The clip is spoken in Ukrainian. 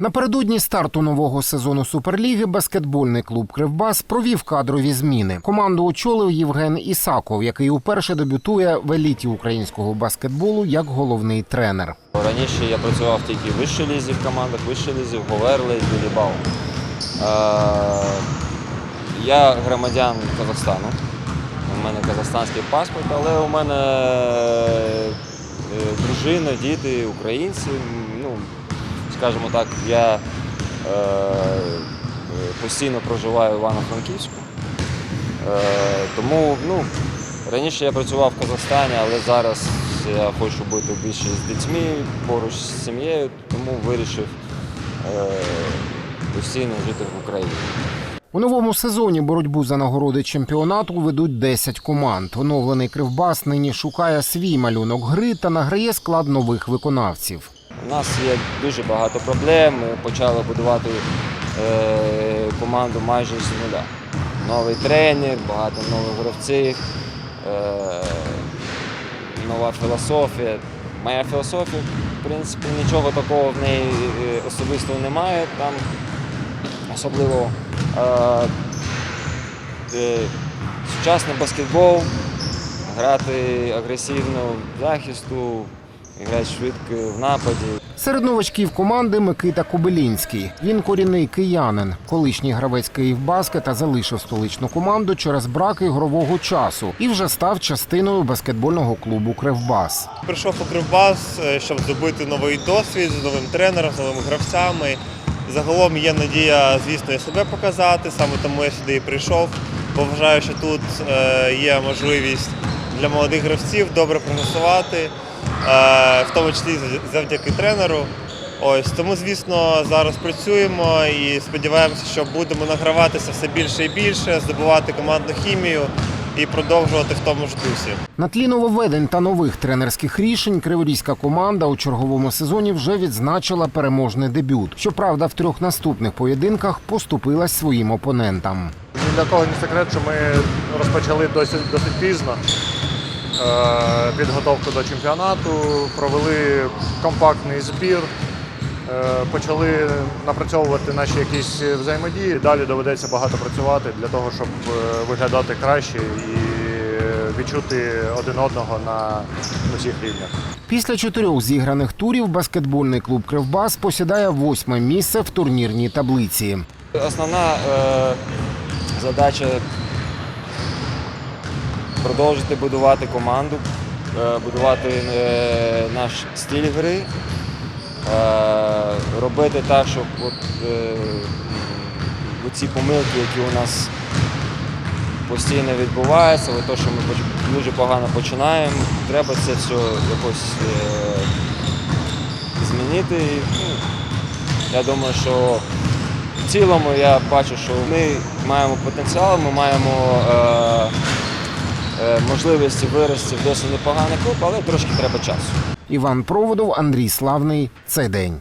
Напередодні старту нового сезону Суперліги баскетбольний клуб Кривбас провів кадрові зміни. Команду очолив Євген Ісаков, який уперше дебютує в еліті українського баскетболу як головний тренер. Раніше я працював тільки в вищій лізі в командах, вищій лізі, в Говерли, Білібау. Е, я громадян Казахстану. У мене казахстанський паспорт, але у мене е, дружина, діти українці. Ну, скажімо так, я е, постійно проживаю в Івано-Франківську. Е, тому ну, раніше я працював в Казахстані, але зараз я хочу бути більше з дітьми, поруч з сім'єю, тому вирішив е, постійно жити в Україні. У новому сезоні боротьбу за нагороди чемпіонату ведуть 10 команд. Оновлений Кривбас нині шукає свій малюнок гри та награє склад нових виконавців. У нас є дуже багато проблем. Ми почали будувати е, команду майже з нуля. Новий тренер, багато нових гравців, е, нова філософія. Моя філософія, в принципі, нічого такого в неї е, особисто немає. Там особливо сучасний баскетбол, грати агресивно в захисту, грати швидко в нападі. Серед новачків команди Микита Кобилінський. Він корінний киянин, колишній гравець Київбаскета залишив столичну команду через брак ігрового часу і вже став частиною баскетбольного клубу Кривбас. Прийшов у Кривбас, е, щоб здобути новий досвід з новим тренером, з новими гравцями. Загалом є надія, звісно, і себе показати. Саме тому я сюди і прийшов. Бо вважаю, що тут е, є можливість для молодих гравців добре прогресувати, в тому числі завдяки тренеру. Ось тому, звісно, зараз працюємо і сподіваємося, що будемо награватися все більше і більше, здобувати командну хімію і продовжувати в тому ж дусі. На тлі нововведень та нових тренерських рішень криворізька команда у черговому сезоні вже відзначила переможний дебют. Щоправда, в трьох наступних поєдинках поступилась своїм опонентам. Ні для кого не секрет, що ми розпочали досить, досить пізно е, підготовку до чемпіонату, провели компактний збір, е, почали напрацьовувати наші якісь взаємодії. Далі доведеться багато працювати для того, щоб е, виглядати краще і відчути один одного на усіх рівнях. Після чотирьох зіграних турів баскетбольний клуб Кривбас посідає восьме місце в турнірній таблиці. Основна е, задача продовжити будувати команду, е, будувати е, наш стиль гри, е, робити так, щоб от, ці помилки, які у нас постійно відбуваються, те, що ми дуже погано починаємо, треба це все якось змінити. Ну, я думаю, що в цілому я бачу, що ми маємо потенціал, ми маємо е, е, можливості вирости в досить непоганий клуб, але трошки треба часу. Іван Проводов, Андрій Славний. Цей день.